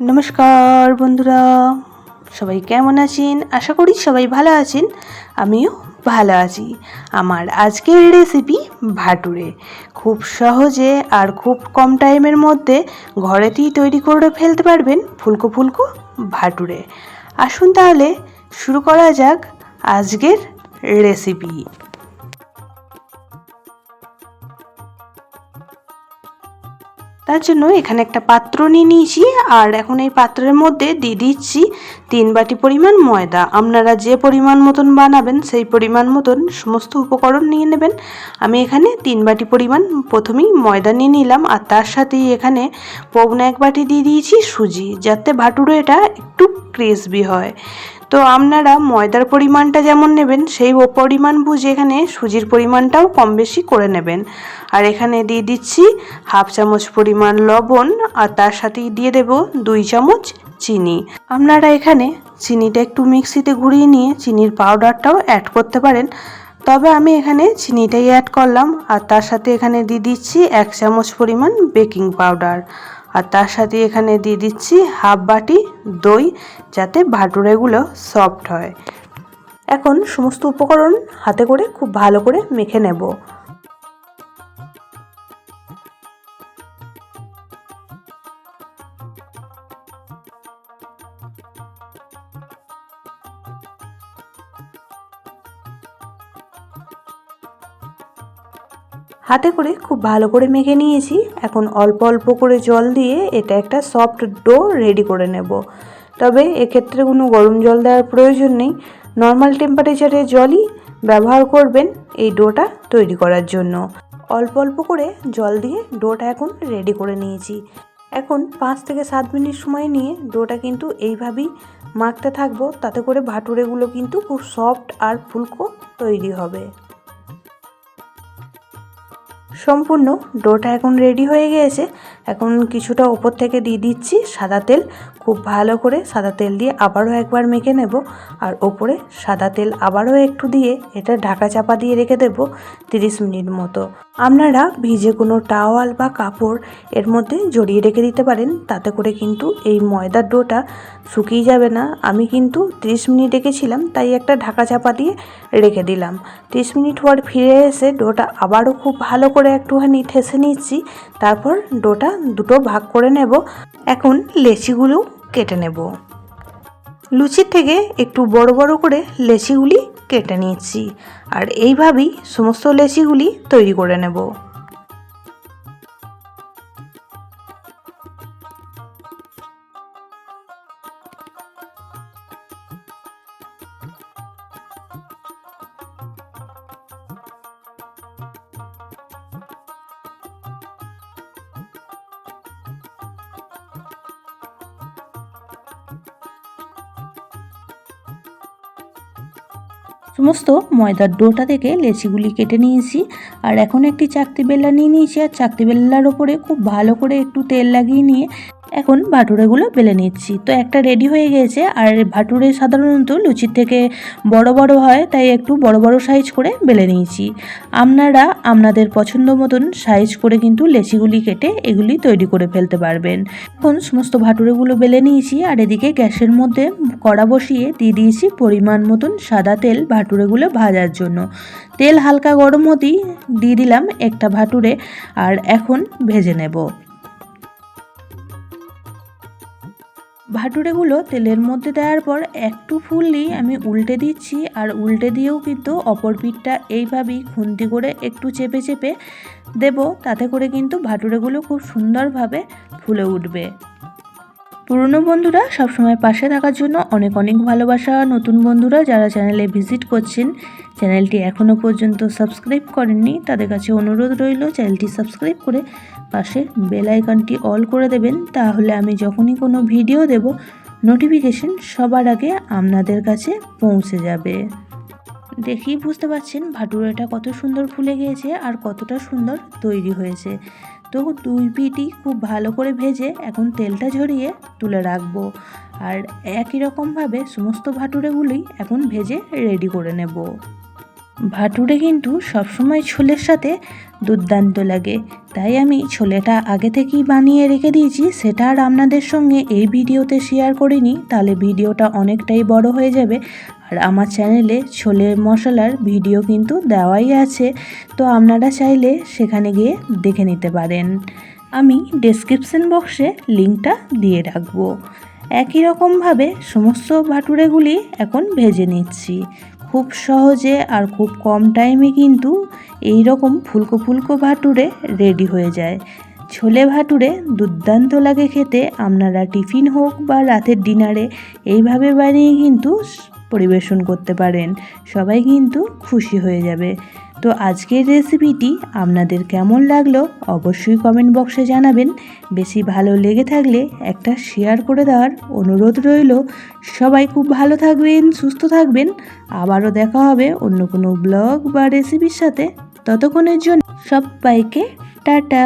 নমস্কার বন্ধুরা। সবাই কেমন আছেন? আশা করি সবাই ভালো আছেন। আমিও ভালো আছি। আমার আজকের রেসিপি ভাটুরে। খুব সহজে আর খুব কম টাইমের মধ্যে ঘরেতেই তৈরি করে ফেলতে পারবেন ফুলকো ফুলকো ভাটুরে। আসুন তাহলে শুরু করা যাক আজকের রেসিপি তার জন্য এখানে একটা পাত্র নিয়ে নিয়েছি। আর এখন এই পাত্রের মধ্যে দিয়ে দিচ্ছি তিন বাটি পরিমাণ ময়দা। আপনারা যে পরিমাণ মতন বানাবেন, সেই পরিমাণ মতন সমস্ত উপকরণ নিয়ে নেবেন। আমি এখানে তিন বাটি পরিমাণ প্রথমেই ময়দা নিয়ে নিলাম। আর তার সাথেই এখানে পৌনে এক বাটি দিয়ে দিয়েছি সুজি, যাতে ভাটুরো এটা একটু ক্রিসপি হয়। তো আপনারা ময়দার পরিমাণটা যেমন নেবেন, সেই পরিমাণ বুঝে এখানে সুজির পরিমাণটাও কম বেশি করে নেবেন। আর এখানে দিয়ে দিচ্ছি হাফ চামচ পরিমাণ লবণ আর তার সাথেই দিয়ে দেব দুই চামচ চিনি। আপনারা এখানে চিনিটা একটু মিক্সিতে ঘুরিয়ে নিয়ে চিনির পাউডারটাও অ্যাড করতে পারেন। তবে আমি এখানে চিনিটাই অ্যাড করলাম আর তার সাথে এখানে দিয়ে দিচ্ছি এক চামচ পরিমাণ বেকিং পাউডার। আর তার সাথে এখানে দিয়ে দিচ্ছি হাফ বাটি দই যাতে ভাটুরেগুলো সফট হয়। এখন সমস্ত উপকরণ হাতে করে খুব ভালো করে মেখে নেব। হাতে করে খুব ভালো করে মেখে নিয়েছি। এখন অল্প অল্প করে জল দিয়ে এটা একটা সফট ডো রেডি করে নেব। তবে এক্ষেত্রে কোনো গরম জল দেওয়ার প্রয়োজন নেই। নর্মাল টেম্পারেচারে জলই ব্যবহার করবেন এই ডোটা তৈরি করার জন্য। অল্প অল্প করে জল দিয়ে ডোটা এখন রেডি করে নিয়েছি। এখন পাঁচ থেকে সাত মিনিট সময় নিয়ে ডোটা কিন্তু এইভাবেই মাখতে থাকব। তাতে করে ভাটুরেগুলো কিন্তু খুব সফট আর ফুলকো তৈরি হবে। সম্পূর্ণ ডোটা এখন রেডি হয়ে গিয়েছে। এখন কিছুটা ওপর থেকে দিয়ে দিচ্ছি সাদা তেল। খুব ভালো করে সাদা তেল দিয়ে আবারও একবার মেখে নেব। আর ওপরে সাদা তেল আবারও একটু দিয়ে এটা ঢাকা চাপা দিয়ে রেখে দেব তিরিশ মিনিট মতো। আপনারা ভিজে কোনো টাওয়াল বা কাপড় এর মধ্যে জড়িয়ে রেখে দিতে পারেন। তাতে করে কিন্তু এই ময়দার ডোটা শুকিয়ে যাবে না। আমি কিন্তু তিরিশ মিনিট রেখেছিলাম, তাই একটা ঢাকা চাপা দিয়ে রেখে দিলাম। তিরিশ মিনিট পর ফিরে এসে ডোটা আবারও খুব ভালো করে একটুখানি ঠেসে নিচ্ছি, তারপর ডোটা দুটো ভাগ করে নেব। এখন লেচিগুলো কেটে নেব। লুচির থেকে একটু বড় বড় করে লেচিগুলি কেটে নিচ্ছি, আর এইভাবেই সমস্ত লেচিগুলি তৈরি করে নেব। সমস্ত ময়দার ডোটা থেকে লেচিগুলি কেটে নিয়েছি। আর এখন একটি চাকতি বেল্লা নিয়ে নিয়েছি। আর চাকতি বেল্লার ওপরে খুব ভালো করে একটু তেল লাগিয়ে নিয়ে এখন ভাটুরেগুলো বেলে নিচ্ছি। তো একটা রেডি হয়ে গেছে, আর ভাটুরে সাধারণত লুচির থেকে বড় বড় হয়, তাই একটু বড় বড় সাইজ করে বেলে নিয়েছি। আপনারা আপনাদের পছন্দ মতন সাইজ করে কিন্তু লেচিগুলি কেটে এগুলি তৈরি করে ফেলতে পারবেন। এখন সমস্ত ভাটুরেগুলো বেলে নিয়েছি, আর এদিকে গ্যাসের মধ্যে কড়া বসিয়ে দিয়ে দিয়েছি পরিমাণ মতন সাদা তেল ভাটুরেগুলো ভাজার জন্য। তেল হালকা গরম হতেই দিয়ে দিলাম একটা ভাটুরে, আর এখন ভেজে নেব। ভাটুরেগুলো তেলের মধ্যে দেওয়ার পর একটু ফুললেই আমি উল্টে দিচ্ছি আর উল্টে দিয়েও কিন্তু অপর পিঠটা এইভাবেই খুন্তি করে একটু চেপে চেপে দেব। তাতে করে কিন্তু ভাটুরেগুলো খুব সুন্দরভাবে ফুলে উঠবে। পুরনো বন্ধুরা সবসময় পাশে থাকার জন্য অনেক অনেক ভালোবাসা। নতুন বন্ধুরা যারা চ্যানেলে ভিজিট করছেন, চ্যানেলটি এখনও পর্যন্ত সাবস্ক্রাইব করেননি, তাদের কাছে অনুরোধ রইল চ্যানেলটি সাবস্ক্রাইব করে পাশে বেল আইকনটি অল করে দেবেন। তাহলে আমি যখনই কোনো ভিডিও দেব, নোটিফিকেশন সবার আগে আপনাদের কাছে পৌঁছে যাবে। দেখেই বুঝতে পারছেন ভাটুরাটা কত সুন্দর ফুলে গিয়েছে আর কতটা সুন্দর তৈরি হয়েছে। তো দুই পিঠই খুব ভালো করে ভেজে এখন তেলটা ঝরিয়ে তুলে রাখব। আর একই রকমভাবে সমস্ত ভাটুরেগুলি এখন ভেজে রেডি করে নেব। ভাটুরে কিন্তু সবসময় ছোলের সাথে দুর্দান্ত লাগে। তাই আমি ছোলেটা আগে থেকেই বানিয়ে রেখে দিয়েছি, সেটা আর আপনাদের সঙ্গে এই ভিডিওতে শেয়ার করিনি, তাহলে ভিডিওটা অনেকটাই বড় হয়ে যাবে। আর আমার চ্যানেলে ছোলে মশলার ভিডিও কিন্তু দেওয়াই আছে, তো আপনারা চাইলে সেখানে গিয়ে দেখে নিতে পারেন। আমি ডেসক্রিপশন বক্সে লিঙ্কটা দিয়ে রাখব। একই রকমভাবে সমস্ত ভাটুরেগুলি এখন ভেজে নিচ্ছি। খুব সহজে আর খুব কম টাইমে কিন্তু এই রকম ফুলকো ফুলকো ভাটুরে রেডি হয়ে যায়। ছোলে ভাটুরে দুর্দান্ত লাগে খেতে, আপনারা টিফিন হোক বা রাতের ডিনারে এইভাবে বানিয়ে কিন্তু পরিবেশন করতে পারেন, সবাই কিন্তু খুশি হয়ে যাবে। তো আজকের রেসিপিটি আপনাদের কেমন লাগল অবশ্যই কমেন্ট বক্সে জানাবেন। বেশি ভালো লেগে থাকলে একটা শেয়ার করে দেওয়ার অনুরোধ রইল। সবাই খুব ভালো থাকবেন, সুস্থ থাকবেন। আবারও দেখা হবে অন্য কোনো ব্লগ বা রেসিপির সাথে। ততক্ষণের জন্য সবাইকে টাটা।